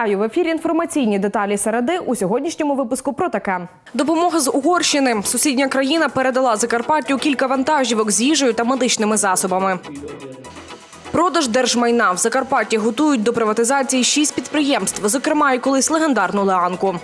Вітаю в ефірі. Інформаційні деталі середи у сьогоднішньому випуску про таке. Допомога з Угорщини. Сусідня країна передала Закарпаттю кілька вантажівок з їжею та медичними засобами. Продаж держмайна в Закарпатті готують до приватизації шість підприємств, зокрема і колись легендарну Леанку.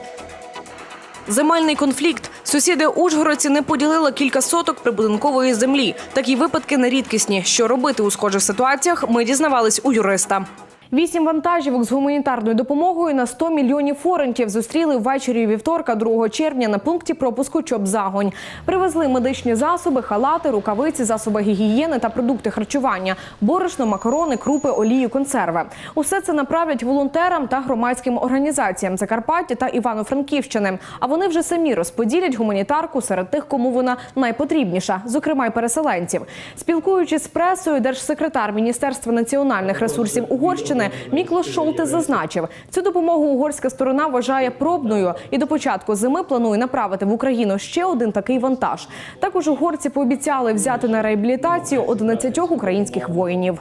Земельний конфлікт. Сусіди Ужгородці не поділили кілька соток прибудинкової землі. Такі випадки нерідкісні. Що робити у схожих ситуаціях, ми дізнавались у юриста. Вісім вантажівок з гуманітарною допомогою на 100 мільйонів форентів зустріли ввечері вівторка 2 червня на пункті пропуску Чоп-Загонь. Привезли медичні засоби, халати, рукавиці, засоби гігієни та продукти харчування, борошно, макарони, крупи, олію, консерви. Усе це направлять волонтерам та громадським організаціям Закарпаття та Івано-Франківщини. А вони вже самі розподілять гуманітарку серед тих, кому вона найпотрібніша, зокрема й переселенців. Спілкуючись з пресою, держсекретар Міністерства національних ресурсів Угорщини Міклош Шолте зазначив, цю допомогу угорська сторона вважає пробною і до початку зими планує направити в Україну ще один такий вантаж. Також угорці пообіцяли взяти на реабілітацію 11 українських воїнів.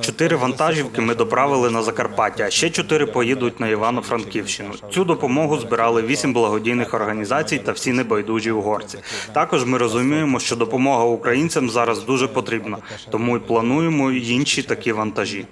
Чотири вантажівки ми доправили на Закарпаття, ще чотири поїдуть на Івано-Франківщину. Цю допомогу збирали вісім благодійних організацій та всі небайдужі угорці. Також ми розуміємо, що допомога українцям зараз дуже потрібна, тому й плануємо інші такі вантажі.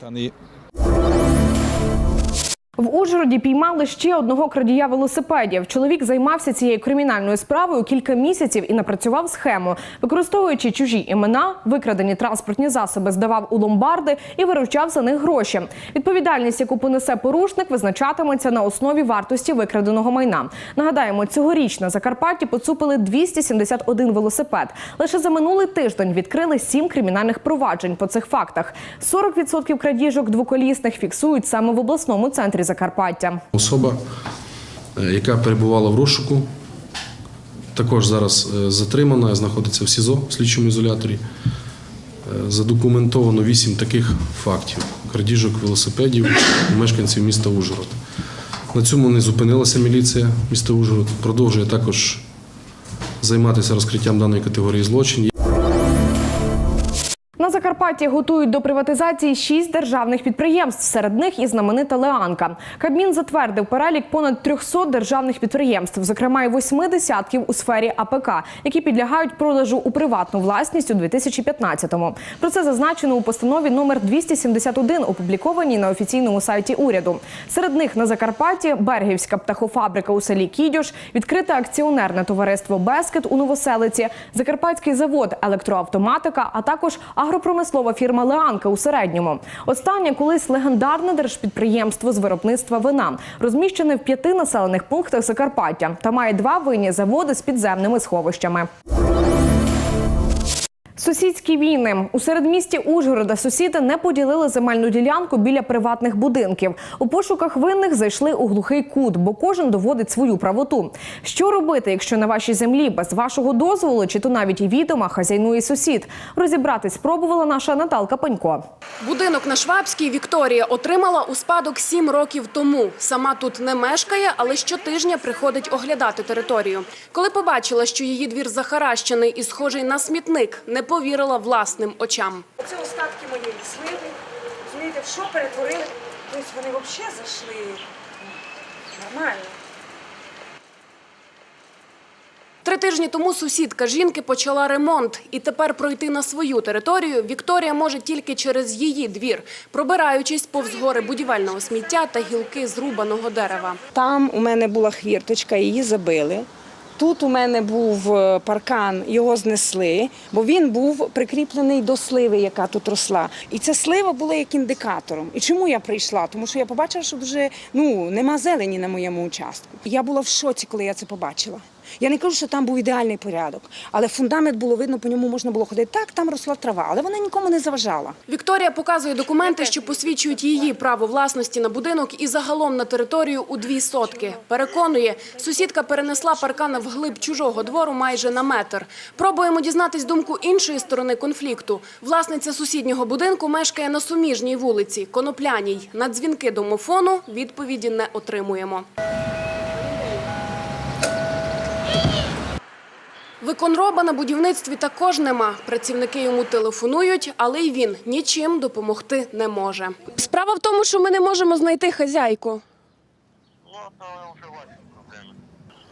В Ужгороді піймали ще одного крадія велосипедів. Чоловік займався цією кримінальною справою кілька місяців і напрацював схему, використовуючи чужі імена, викрадені транспортні засоби, здавав у ломбарди і виручав за них гроші. Відповідальність, яку понесе порушник, визначатиметься на основі вартості викраденого майна. Нагадаємо, цьогоріч на Закарпатті поцупили 271 велосипед. Лише за минулий тиждень відкрили сім кримінальних проваджень по цих фактах. 40% крадіжок двоколісних фіксують саме в обласному центрі Закарпаття. Особа, е, яка перебувала в розшуку, також зараз е, затримана, знаходиться в СІЗО в слідчому ізоляторі. Е, Задокументовано вісім таких фактів крадіжок велосипедів мешканців міста Ужгород. На цьому не зупинилася міліція міста Ужгород, продовжує також займатися розкриттям даної категорії злочинів. Закарпатті готують до приватизації шість державних підприємств. Серед них і знаменита Леанка. Кабмін затвердив перелік понад 300 державних підприємств, зокрема й восьми десятків у сфері АПК, які підлягають продажу у приватну власність у 2015-му. Про це зазначено у постанові номер 271, опублікованій на офіційному сайті уряду. Серед них на Закарпатті Бергівська птахофабрика у селі Кідьош, відкрите акціонерне товариство Бескет у Новоселиці, Закарпатський завод електроавтоматика, а також агропромислова фірма Леанка у середньому. Останнє колись легендарне держпідприємство з виробництва вина, розміщене в п'яти населених пунктах Закарпаття та має два винні заводи з підземними сховищами. Сусідські війни у середмісті Ужгорода сусіди не поділили земельну ділянку біля приватних будинків. У пошуках винних зайшли у глухий кут, бо кожен доводить свою правоту. Що робити, якщо на вашій землі без вашого дозволу, чи то навіть відома хазяйнує сусід? Розібратись спробувала наша Наталка Панько. Будинок на Швабській Вікторія отримала у спадок сім років тому. Сама тут не мешкає, але щотижня приходить оглядати територію. Коли побачила, що її двір захаращений і схожий на смітник, не повірила власним очам. Це остатки моєї сливи. Розумієте, в що перетворили? Тобто вони взагалі зайшли нормально. Три тижні тому сусідка жінки почала ремонт, і тепер пройти на свою територію Вікторія може тільки через її двір, пробираючись повз гори будівельного сміття та гілки зрубаного дерева. Там у мене була хвірточка, її забили. Тут у мене був е, паркан, його знесли, бо він був прикріплений до сливи, яка тут росла. І ця слива була як індикатором. І чому я прийшла? Тому що я побачила, що вже ну нема зелені на моєму участку. Я була в шоці, коли я це побачила. Я не кажу, що там був ідеальний порядок, але фундамент було видно, по ньому можна було ходити. Так, там росла трава, але вона нікому не заважала. Вікторія показує документи, що посвідчують її право власності на будинок і загалом на територію у дві сотки. Переконує, сусідка перенесла паркана вглиб чужого двору майже на метр. Пробуємо дізнатись думку іншої сторони конфлікту. Власниця сусіднього будинку мешкає на суміжній вулиці, Конопляній. На дзвінки домофону відповіді не отримуємо. Виконроба на будівництві також нема. Працівники йому телефонують, але й він нічим допомогти не може. Справа в тому, що ми не можемо знайти хазяйку.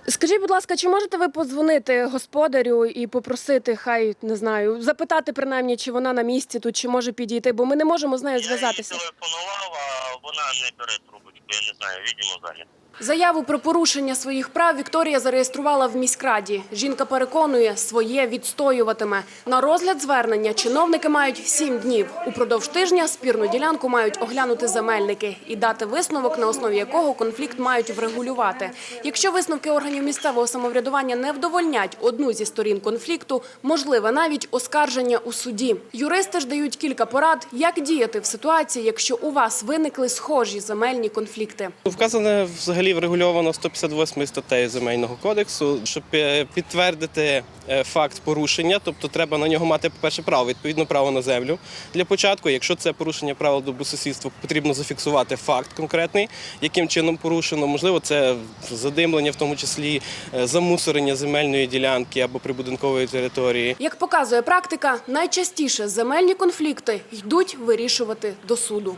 Скажіть, будь ласка, чи можете ви подзвонити господарю і попросити, хай не знаю, запитати принаймні, чи вона на місці тут, чи може підійти, бо ми не можемо з нею зв'язатися. Я їй телефонував, а вона не бере трубочку, я не знаю, відомо зайнята. Заяву про порушення своїх прав Вікторія зареєструвала в міськраді. Жінка переконує, своє відстоюватиме. На розгляд звернення чиновники мають сім днів. Упродовж тижня спірну ділянку мають оглянути земельники і дати висновок, на основі якого конфлікт мають врегулювати. Якщо висновки органів місцевого самоврядування не вдовольнять одну зі сторін конфлікту, можливе навіть оскарження у суді. Юристи ж дають кілька порад, як діяти в ситуації, якщо у вас виникли схожі земельні конфлікти. Вказане взагалі врегульовано 158 статтею Земельного кодексу, щоб е, підтвердити е, факт порушення, тобто треба на нього мати, по-перше, право, відповідно право на землю. Для початку, якщо це порушення правил добросусідства, потрібно зафіксувати факт конкретний, яким чином порушено. Можливо, це задимлення, в тому числі е, замусорення земельної ділянки або прибудинкової території. Як показує практика, найчастіше земельні конфлікти йдуть вирішувати до суду.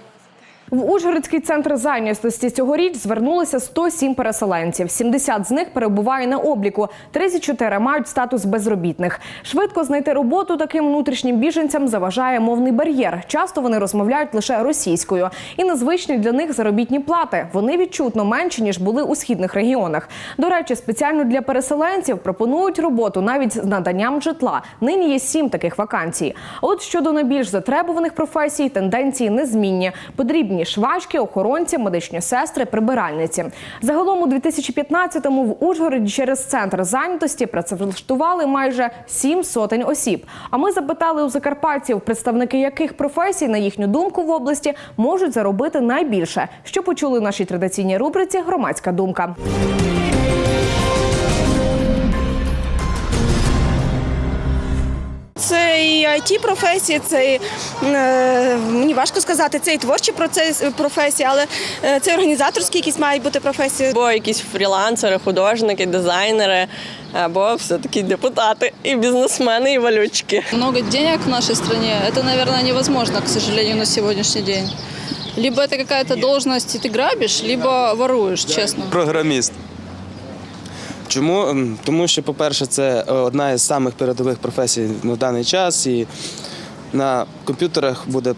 В Ужгородський центр зайнятості цьогоріч звернулося 107 переселенців. 70 з них перебуває на обліку, 34 мають статус безробітних. Швидко знайти роботу таким внутрішнім біженцям заважає мовний бар'єр. Часто вони розмовляють лише російською. І незвичні для них заробітні плати. Вони відчутно менші ніж були у східних регіонах. До речі, спеціально для переселенців пропонують роботу навіть з наданням житла. Нині є сім таких вакансій. От щодо найбільш затребуваних професій, тенденції незмінні. Швачки, охоронці, медичні сестри, прибиральниці. Загалом у 2015-му в Ужгороді через центр зайнятості працевлаштували майже сім сотень осіб. А ми запитали у закарпатців, представники яких професій, на їхню думку, в області можуть заробити найбільше. Що почули в нашій традиційній рубриці Громадська думка. Це і it професії, це і, е, мені важко сказати, це і творчі процес, професії, але е, це організаторські якісь мають бути професії. Або якісь фрілансери, художники, дизайнери, або все-таки депутати, і бізнесмени, і валютчики. Много денег в нашей стране, это, наверное, невозможно, к сожалению, на сегодняшний день. Либо это какая-то должность, и ты грабишь, либо воруешь, честно. Програміст. Чому? Тому що, по-перше, це е, одна із самих передових професій на даний час, і на комп'ютерах буде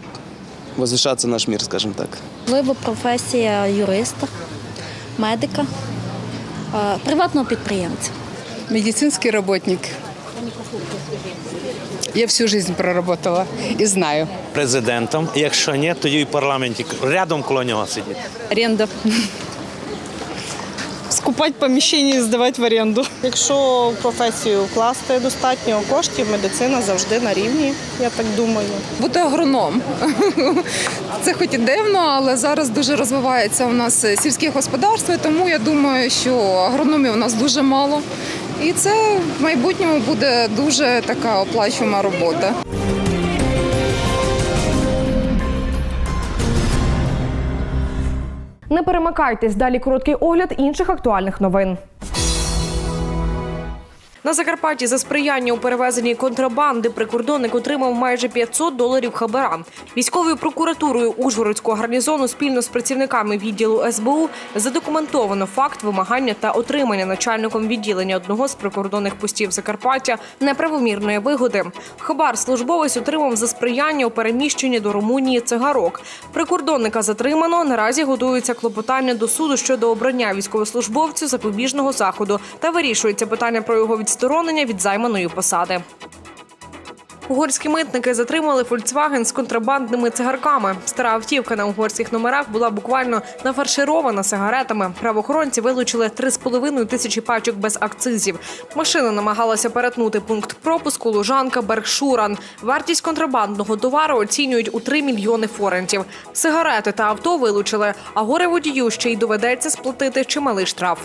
возвишатися наш мір, скажімо так. Можливо, професія юриста, медика, е, приватного підприємця. Медицинский работник. Я всю жизнь проработала и знаю. президентом. Якщо ні, тоді і в парламенті рядом коло нього сидіти. Аренда. Скупати поміщення і здавати в оренду. Якщо в професію вкласти достатньо коштів, медицина завжди на рівні, я так думаю. Бути агроном. Це хоч і дивно, але зараз дуже розвивається у нас сільське господарство, тому я думаю, що агрономів у нас дуже мало. І це в майбутньому буде дуже така оплачувана робота. Не перемикайтесь. Далі короткий огляд інших актуальних новин. На Закарпатті за сприяння у перевезенні контрабанди прикордонник отримав майже 500 доларів хабара. Військовою прокуратурою Ужгородського гарнізону спільно з працівниками відділу СБУ задокументовано факт вимагання та отримання начальником відділення одного з прикордонних постів Закарпаття неправомірної вигоди. Хабар службовець отримав за сприяння у переміщенні до Румунії цигарок. Прикордонника затримано. Наразі готується клопотання до суду щодо обрання військовослужбовцю запобіжного заходу та вирішується питання про його відсторонення від займаної посади. Угорські митники затримали Volkswagen з контрабандними цигарками. Стара автівка на угорських номерах була буквально нафарширована сигаретами. Правоохоронці вилучили 3,5 тисячі пачок без акцизів. Машина намагалася перетнути пункт пропуску Лужанка Бергшуран. Вартість контрабандного товару оцінюють у 3 мільйони форентів. Сигарети та авто вилучили, а горе водію ще й доведеться сплатити чималий штраф.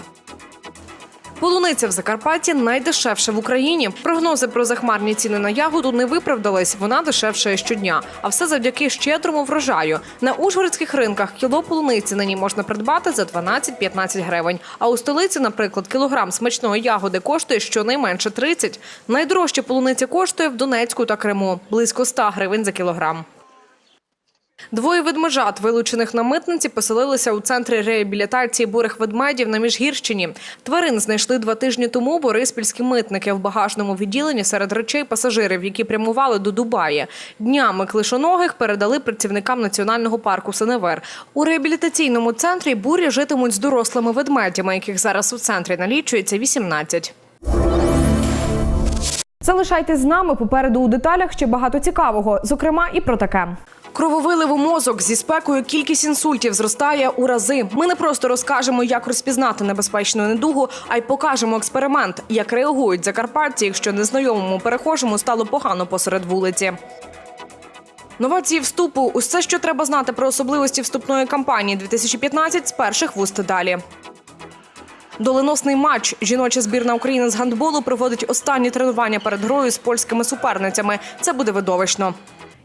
Полуниця в Закарпатті найдешевша в Україні. Прогнози про захмарні ціни на ягоду не виправдались. Вона дешевшає щодня. А все завдяки щедрому врожаю. На ужгородських ринках кіло полуниці нині можна придбати за 12-15 гривень. А у столиці, наприклад, кілограм смачної ягоди коштує щонайменше 30. Найдорожча полуниця коштує в Донецьку та Криму близько 100 гривень за кілограм. Двоє ведмежат, вилучених на митниці, поселилися у центрі реабілітації бурих ведмедів на Міжгірщині. Тварин знайшли два тижні тому бориспільські митники в багажному відділенні серед речей пасажирів, які прямували до Дубаї. Днями клишоногих передали працівникам національного парку Сеневер. У реабілітаційному центрі бурі житимуть з дорослими ведмедями, яких зараз у центрі налічується 18. Залишайтесь з нами попереду у деталях ще багато цікавого, зокрема і про таке. Крововилив у мозок зі спекою кількість інсультів зростає у рази. Ми не просто розкажемо, як розпізнати небезпечну недугу, а й покажемо експеримент, як реагують закарпатці, якщо незнайомому перехожому стало погано посеред вулиці. Новації вступу усе, що треба знати про особливості вступної кампанії 2015 з перших вуст далі. Доленосний матч. Жіноча збірна України з гандболу проводить останні тренування перед грою з польськими суперницями. Це буде видовищно.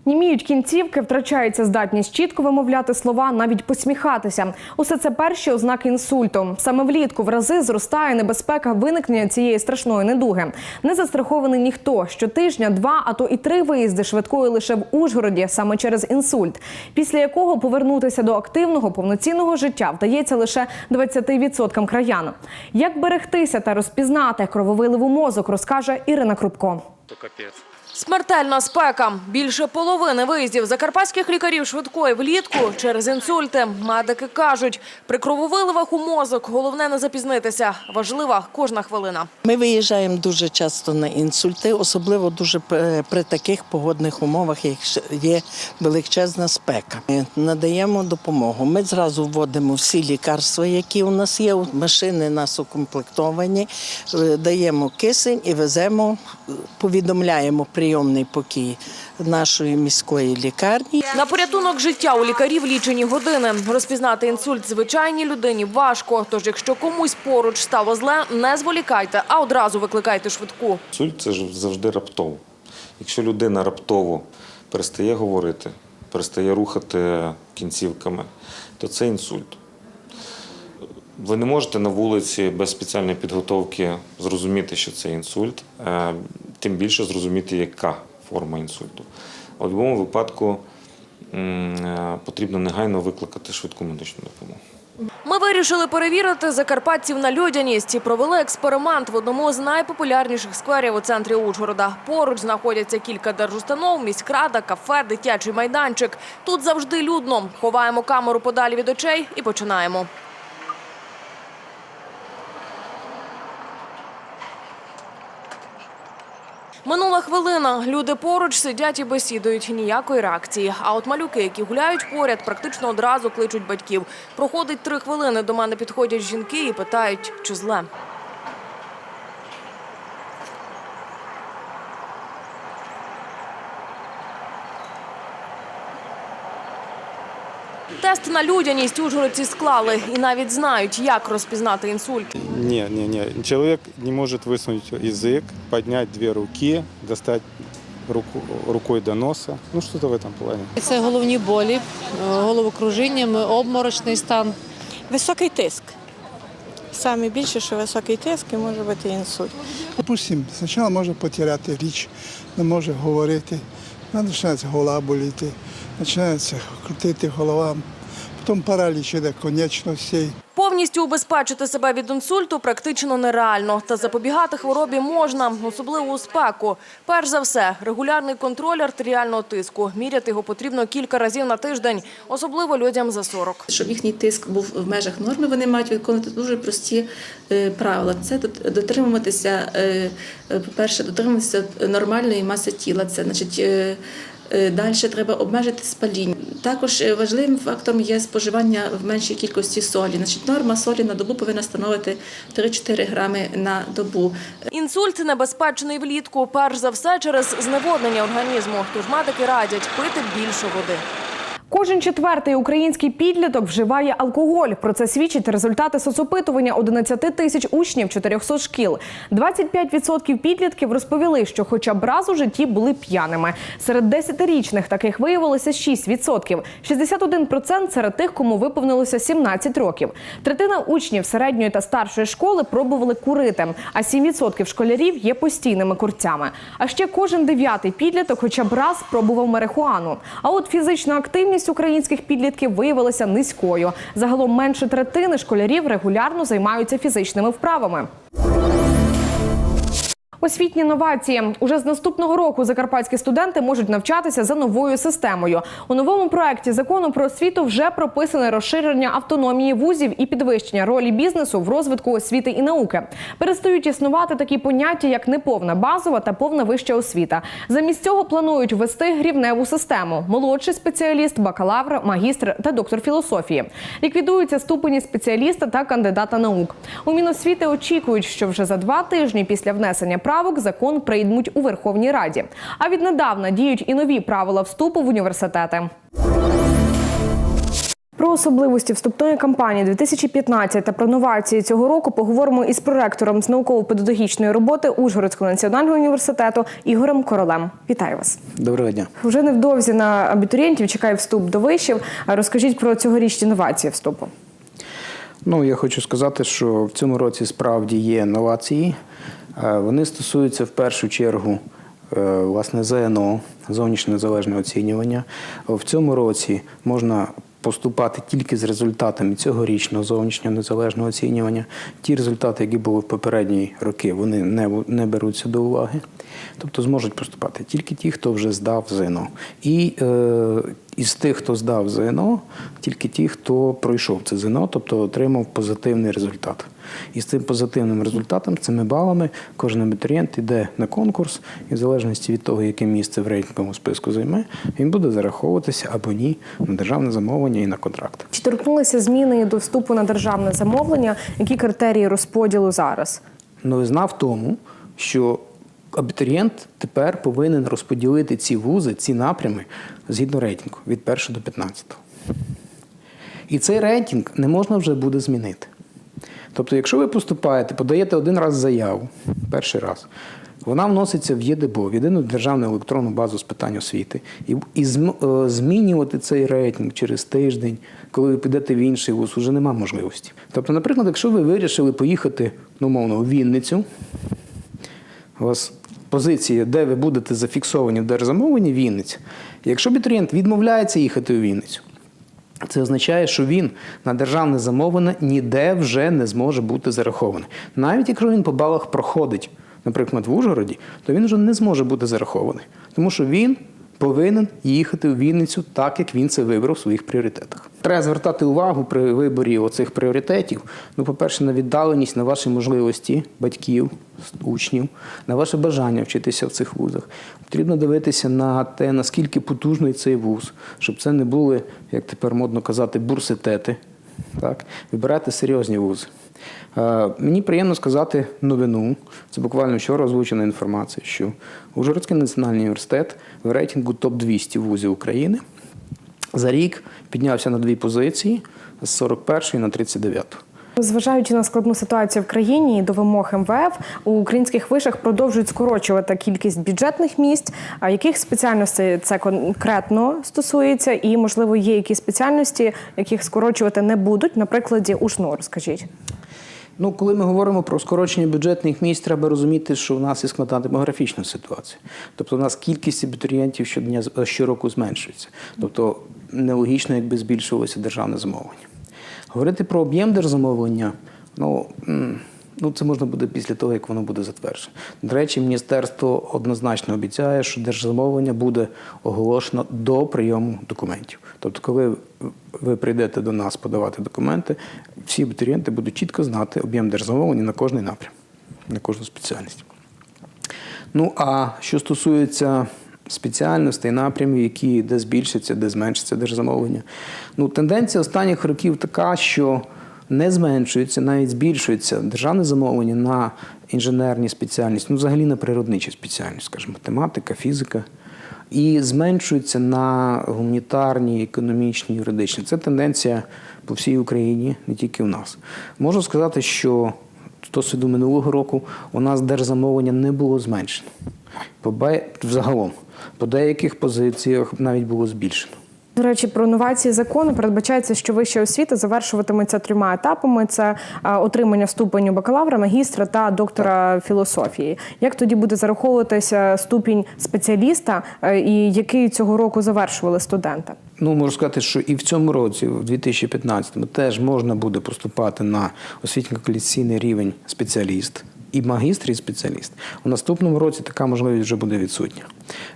Німіють кінцівки, втрачається здатність чітко вимовляти слова, навіть посміхатися. Усе це перші ознаки інсульту. Саме влітку в рази зростає небезпека виникнення цієї страшної недуги. Не застрахований ніхто. Щотижня два, а то і три виїзди швидкої лише в Ужгороді саме через інсульт, після якого повернутися до активного повноцінного життя вдається лише 20% краян. Як берегтися та розпізнати крововиливу мозок, розкаже Ірина Крупко. Смертельна спека. Більше половини виїздів закарпатських лікарів швидкої влітку через інсульти. Медики кажуть, при крововиливах у мозок головне не запізнитися. Важлива кожна хвилина. Ми виїжджаємо дуже часто на інсульти, особливо дуже при- таких погодних умовах, як є величезна спека. Ми надаємо допомогу. Ми зразу вводимо всі лікарства, які у нас є. Машини нас укомплектовані, е, даємо кисень і веземо, повідомляємо прийомний покій нашої міської лікарні. На порятунок життя у лікарів лічені години. Розпізнати інсульт звичайній людині важко. Тож, якщо комусь поруч стало зле, не зволікайте, а одразу викликайте швидку. Інсульт це ж завжди раптово. Якщо людина раптово перестає говорити, перестає рухати кінцівками, то це інсульт. Ви не можете на вулиці без спеціальної підготовки зрозуміти, що це інсульт, е, тим більше зрозуміти, яка форма інсульту. В будь-якому випадку е, потрібно негайно викликати швидку медичну допомогу. Ми вирішили перевірити закарпатців на людяність і провели експеримент в одному з найпопулярніших скверів у центрі Ужгорода. Поруч знаходяться кілька держустанов, міськрада, кафе, дитячий майданчик. Тут завжди людно. Ховаємо камеру подалі від очей і починаємо. Минула хвилина. Люди поруч сидять і бесідують. Ніякої реакції. А от малюки, які гуляють поряд, практично одразу кличуть батьків. Проходить три хвилини. До мене підходять жінки і питають, чи зле. Тест на людяність ужгородці склали і навіть знають, як розпізнати інсульт. Не, не, не. Человек не может высунуть язык, поднять две руки, достать руку, рукой до носа. Ну, что-то в этом плане. Це головні болі, е, головокружіння, обморочний стан. Високий тиск. Саме більше, що високий тиск і може бути інсульт. Допустим, спочатку може потеряти річ, не може говорити, вона починається голова боліти, починається крутити голова, потім параліч іде конечностей. Повністю убезпечити себе від інсульту практично нереально. Та запобігати хворобі можна, особливо у спеку. Перш за все, регулярний контроль артеріального тиску. Міряти його потрібно кілька разів на тиждень, особливо людям за 40. Щоб їхній тиск був в межах норми, вони мають виконувати дуже прості е, правила. Це дотримуватися, е, е, по-перше, дотримуватися нормальної маси тіла. Це значить. Е, Далі треба обмежити спаління. Також е, важливим фактором є споживання в меншій кількості солі. Значить, норма солі на добу повинна становити 3-4 грами на добу. Інсульт небезпечний влітку, перш за все через зневоднення організму. Тож медики радять пити більше води. Кожен четвертий український підліток вживає алкоголь. Про це свідчать результати соцопитування 11 тисяч учнів 400 шкіл. 25% підлітків розповіли, що хоча б раз у житті були п'яними. Серед 10-річних таких виявилося 6%. 61% серед тих, кому виповнилося 17 років. Третина учнів середньої та старшої школи пробували курити, а 7% школярів є постійними курцями. А ще кожен дев'ятий підліток хоча б раз пробував марихуану. А от фізична активність українських підлітків виявилася низькою. Загалом менше третини школярів регулярно займаються фізичними вправами. Освітні новації уже з наступного року закарпатські студенти можуть навчатися за новою системою. У новому проекті закону про освіту вже прописане розширення автономії вузів і підвищення ролі бізнесу в розвитку освіти і науки. Перестають існувати такі поняття, як неповна базова та повна вища освіта. Замість цього планують ввести грівневу систему: молодший спеціаліст, бакалавр, магістр та доктор філософії. Ліквідуються ступені спеціаліста та кандидата наук. У Міносвіти очікують, що вже за два тижні після внесення правок закон приймуть у Верховній Раді. А віднедавна діють і нові правила вступу в університети. Про особливості вступної кампанії 2015 та про новації цього року поговоримо із проректором з науково-педагогічної роботи Ужгородського національного університету Ігорем Королем. Вітаю вас. Доброго дня. Вже невдовзі на абітурієнтів чекає вступ до вишів. Розкажіть про цьогорічні новації вступу. Ну, я хочу сказати, що в цьому році справді є новації. Е, Вони стосуються в першу чергу е, власне ЗНО, зовнішнє незалежне оцінювання. В цьому році можна поступати тільки з результатами цьогорічного зовнішнього незалежного оцінювання. Ті результати, які були в попередні роки, вони не, не беруться до уваги. Тобто зможуть поступати тільки ті, хто вже здав ЗНО. І е, із тих, хто здав ЗНО, тільки ті, хто пройшов це ЗНО, тобто отримав позитивний результат. І з цим позитивним результатом, цими балами, кожен абітурієнт йде на конкурс, і в залежності від того, яке місце в рейтинговому списку займе, він буде зараховуватися або ні на державне замовлення і на контракт. Чи торкнулися зміни до вступу на державне замовлення? Які критерії розподілу зараз? Новизна в тому, що абітурієнт тепер повинен розподілити ці вузи, ці напрями згідно рейтингу від 1 до 15. І цей рейтинг не можна вже буде змінити. Тобто, якщо ви поступаєте, подаєте один раз заяву, перший раз, вона вноситься в ЄДБО, в єдину державну електронну базу з питань освіти, і, і е, змінювати цей рейтинг через тиждень, коли ви підете в інший вуз, вже нема можливості. Тобто, наприклад, якщо ви вирішили поїхати, ну, мовно, у Вінницю, у вас позиція, де ви будете зафіксовані в держзамовленні Вінниця. Якщо абітурієнт відмовляється їхати у Вінницю, це означає, що він на державне замовлення ніде вже не зможе бути зарахований. Навіть якщо він по балах проходить, наприклад, в Ужгороді, то він вже не зможе бути зарахований, тому що він повинен їхати у Вінницю так, як він це вибрав в своїх пріоритетах. Треба звертати увагу при виборі оцих пріоритетів. Ну, по-перше, на віддаленість, на ваші можливості батьків, учнів, на ваше бажання вчитися в цих вузах. Потрібно дивитися на те, наскільки потужний цей вуз, щоб це не були, як тепер модно казати, бурситети. Так? Вибирати серйозні вузи. Е, Мені приємно сказати новину. Це буквально вчора озвучена інформація, що Ужгородський національний університет в рейтингу топ-200 вузів України за рік піднявся на дві позиції з 41 на 39. Зважаючи на складну ситуацію в країні і до вимог МВФ, у українських вишах продовжують скорочувати кількість бюджетних місць. А яких спеціальностей це конкретно стосується? І можливо є якісь спеціальності, яких скорочувати не будуть? На прикладі УШНУ, розкажіть. Ну, коли ми говоримо про скорочення бюджетних місць, треба розуміти, що в нас є складна демографічна ситуація. Тобто, у нас кількість абітурієнтів щодня щороку зменшується. Тобто, нелогічно, якби збільшувалося державне замовлення. Говорити про об'єм держзамовлення, ну. Ну, це можна буде після того, як воно буде затверджено. До речі, міністерство однозначно обіцяє, що держзамовлення буде оголошено до прийому документів. Тобто, коли ви прийдете до нас подавати документи, всі абітурієнти будуть чітко знати об'єм держзамовлення на кожний напрям, на кожну спеціальність. Ну а що стосується спеціальностей, напрямів, які де збільшиться, де зменшиться держзамовлення, ну тенденція останніх років така, що не зменшується, навіть збільшується державне замовлення на інженерні спеціальності, ну взагалі на природничі спеціальності, скажімо, математика, фізика. і зменшуються на гуманітарні, економічні, юридичні. Це тенденція по всій Україні, не тільки у нас. Можу сказати, що досвіду минулого року у нас держзамовлення не було зменшено. По Взагалом, по деяких позиціях навіть було збільшено. До речі, про новації закону передбачається, що вища освіта завершуватиметься трьома етапами: це отримання ступеню бакалавра, магістра та доктора філософії. Як тоді буде зараховуватися ступінь спеціаліста, е, і який цього року завершували студенти? Ну, можу сказати, що і в цьому році, в 2015-му, теж можна буде поступати на освітньо-кваліфікаційний рівень спеціаліст. І магістр, і спеціаліст. У наступному році така можливість вже буде відсутня.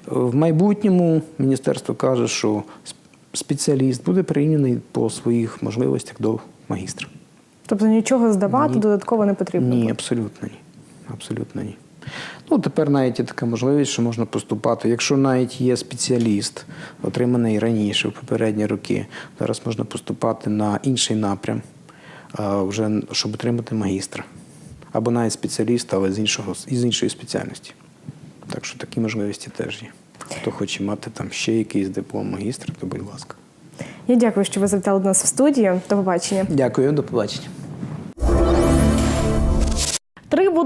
В майбутньому міністерство каже, що спеціаліст буде прирівняний по своїх можливостях до магістра. Тобто нічого здавати додатково не потрібно. Ні, абсолютно ні. Абсолютно ні. Ну, тепер навіть є така можливість, що можна поступати. Якщо навіть є спеціаліст, отриманий раніше, в попередні роки, зараз можна поступати на інший напрям, вже щоб отримати магістра. Або навіть спеціаліста, але з, іншого, з іншої спеціальності. Так що такі можливості теж є. Хто хоче мати там ще якийсь диплом магістра, то будь ласка. Я дякую, що ви завітали до нас в студію. До побачення. Дякую, до побачення.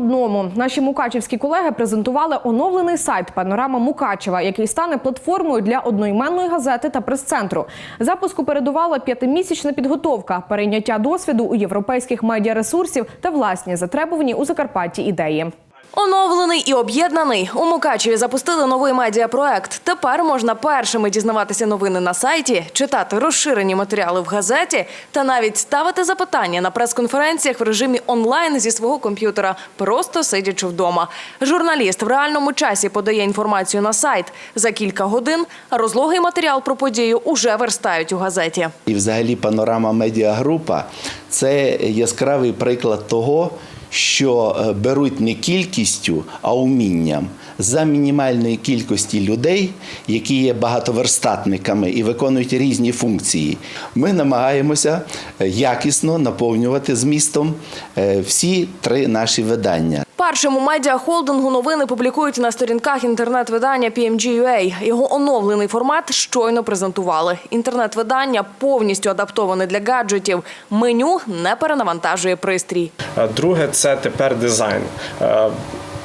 Одному наші мукачівські колеги презентували оновлений сайт Панорама Мукачева, який стане платформою для одноіменної газети та прес-центру. Запуску передувала п'ятимісячна підготовка, перейняття досвіду у європейських медіаресурсів та власні затребувані у Закарпатті ідеї. Оновлений і об'єднаний у Мукачеві запустили новий медіапроект. Тепер можна першими дізнаватися новини на сайті, читати розширені матеріали в газеті та навіть ставити запитання на прес-конференціях в режимі онлайн зі свого комп'ютера, просто сидячи вдома. Журналіст в реальному часі подає інформацію на сайт. За кілька годин розлогий матеріал про подію уже верстають у газеті. І взагалі панорама медіагрупа це яскравий приклад того, що е, беруть не кількістю, а умінням за мінімальної кількості людей, які є багатоверстатниками і виконують різні функції. Ми намагаємося е, якісно наповнювати змістом е, всі три наші видання. Першому медіахолдингу новини публікують на сторінках інтернет-видання PMG.ua. Його оновлений формат щойно презентували. Інтернет-видання повністю адаптоване для гаджетів. Меню не перенавантажує пристрій. Друге це тепер дизайн. Е,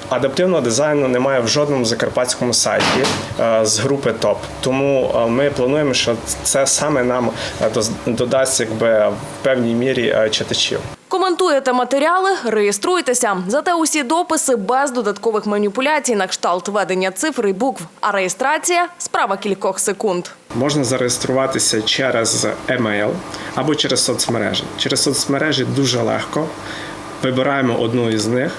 Адаптивного дизайну немає в жодному закарпатському сайті е, з групи ТОП. Тому е, ми плануємо, що це саме нам додасть якби в певній мірі читачів. Коментуєте матеріали, реєструйтеся. Зате усі дописи без додаткових маніпуляцій на кшталт ведення цифр і букв. А реєстрація справа кількох секунд. Можна зареєструватися через емейл або через соцмережі. Через соцмережі дуже легко. Вибираємо одну із них,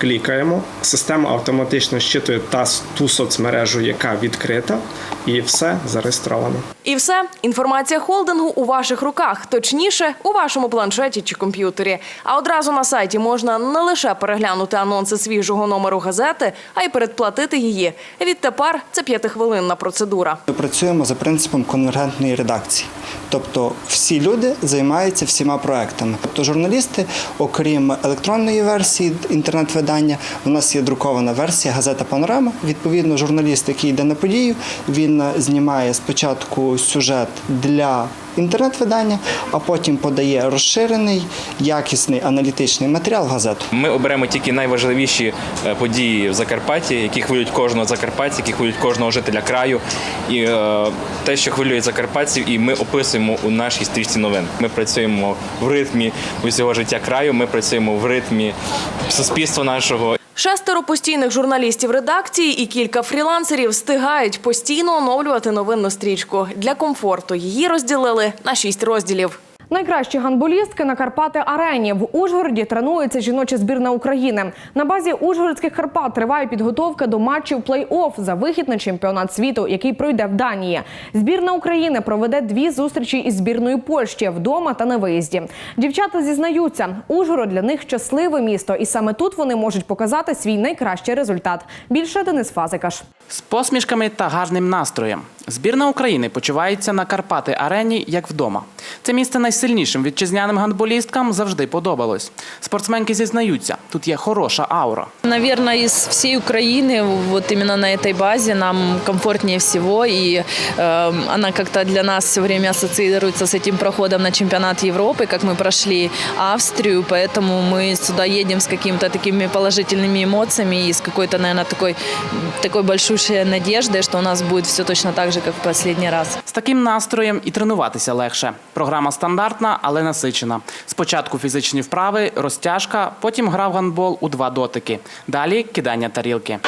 клікаємо. Система автоматично щитує та ту соцмережу, яка відкрита, і все зареєстровано. І все, інформація холдингу у ваших руках, точніше, у вашому планшеті чи комп'ютері. А одразу на сайті можна не лише переглянути анонси свіжого номеру газети, а й передплатити її. Відтепер це п'ятихвилинна процедура. Ми працюємо за принципом конвергентної редакції. Тобто всі люди займаються всіма проектами. Тобто журналісти, окрім електронної версії інтернет-видання, у нас є друкована версія газета Панорама. Відповідно, журналіст, який йде на подію, він е, знімає спочатку сюжет для інтернет-видання, а потім подає розширений, якісний аналітичний матеріал газету. Ми оберемо тільки найважливіші е, події в Закарпатті, які хвилюють кожного закарпатця, які хвилюють кожного жителя краю. І е, те, що хвилює закарпатців, і ми описуємо у нашій стрічці новин. Ми працюємо в ритмі усього життя краю. Ми працюємо в ритмі суспільства нашого. Шестеро постійних журналістів редакції і кілька фрілансерів встигають постійно оновлювати новинну стрічку. Для комфорту її розділили на шість розділів. Найкращі гандболістки на Карпати Арені в Ужгороді тренується жіноча збірна України. На базі Ужгородських Карпат триває підготовка до матчів плей-офф за вихід на чемпіонат світу, який пройде в Данії. Збірна України проведе дві зустрічі із збірною Польщі вдома та на виїзді. Дівчата зізнаються, Ужгород для них щасливе місто, і саме тут вони можуть показати свій найкращий результат. Більше Денис Фазикаш. З посмішками та гарним настроєм. Збірна України почувається на Карпати арені як вдома. Це місце найсильнішим вітчизняним гандболісткам завжди подобалось. Спортсменки зізнаються, тут є хороша аура. Наверное, из всей Украины, вот именно на этой базе нам комфортнее всего, и э, она как-то для нас все время ассоциируется с этим проходом на чемпионат Европы, как мы прошли Австрию, поэтому мы сюда едем с какими-то такими положительными эмоциями и с какой-то, наверное, такой, такой большущей надеждой, что у нас будет все точно так же, как в последний раз. З таким настроєм і тренуватися легше. Програма стандартна, але насичена. Спочатку фізичні вправи, розтяжка, потім гра в гандбол у два дотики. Далі кидання тарілки.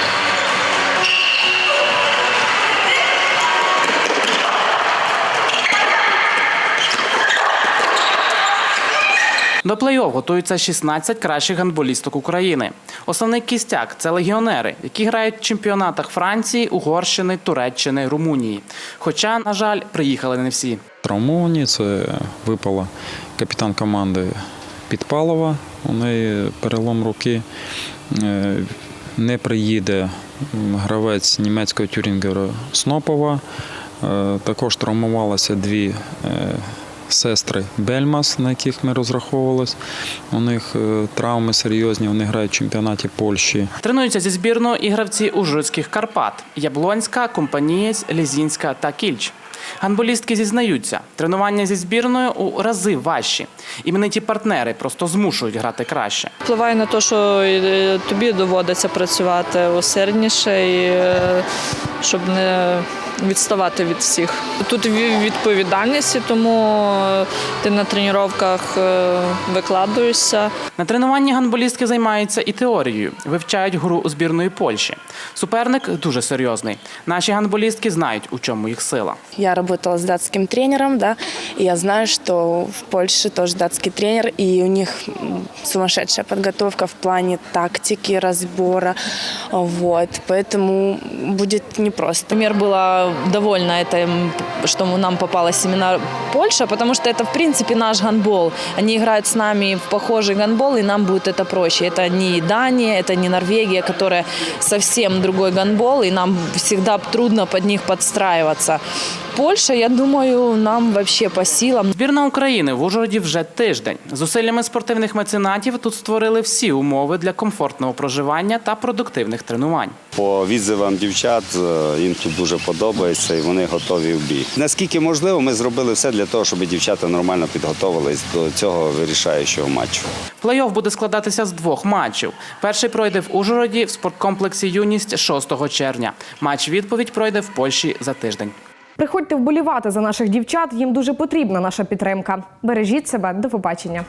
До плей-офф готуються 16 кращих гандболісток України. Основний кістяк це легіонери, які грають в чемпіонатах Франції, Угорщини, Туреччини, Румунії. Хоча, на жаль, приїхали не всі. Травмовані це випала капітан команди Підпалова. У неї перелом руки. Е, Не приїде гравець німецького тюрінгера Снопова. Е, Також травмувалися дві е, сестри Бельмас, на яких ми розраховувалися. У них е, травми серйозні, вони грають в чемпіонаті Польщі. Тренуються зі збірною і гравці Ужгородських Карпат: Яблонська, Компанієць, Лізінська та Кільч. Гандболістки зізнаються, тренування зі збірною у рази важчі. Імениті партнери просто змушують грати краще. Впливає на те, що е, тобі доводиться працювати усердніше, і, е, щоб не відставати від всіх. Тут відповідальність, тому е, ти на тренуваннях е, викладуєшся. На тренуванні гандболістки займаються і теорією, вивчають гру у збірної Польщі. Суперник дуже серйозний. Наші гандболістки знають, у чому їх сила. Я работала с датским тренером, да, и я знаю, что в Польше тоже датский тренер, и у них м, сумасшедшая подготовка в плане тактики, разбора, вот, поэтому будет непросто. Например, была довольна этим, что нам попалась именно Польша, потому что это, в принципе, наш гандбол. Они играют с нами в похожий гандбол, и нам будет это проще. Это не Дания, это не Норвегия, которая совсем другой гандбол, и нам всегда трудно под них подстраиваться. Польша, я думаю, нам вообще по силам. Збірна України в Ужгороді вже тиждень. Зусиллями спортивних меценатів тут створили всі умови для комфортного проживання та продуктивних тренувань. По відзивам дівчат е, їм тут дуже подобається і вони готові в бій. Наскільки можливо, ми зробили все для того, щоб дівчата нормально підготовились до цього вирішаючого матчу. Плей-офф буде складатися з двох матчів. Перший пройде в Ужгороді в спорткомплексі Юність 6 червня. Матч відповідь пройде в Польщі за тиждень. Приходьте вболівати за наших дівчат. Їм дуже потрібна наша підтримка. Бережіть себе. До побачення.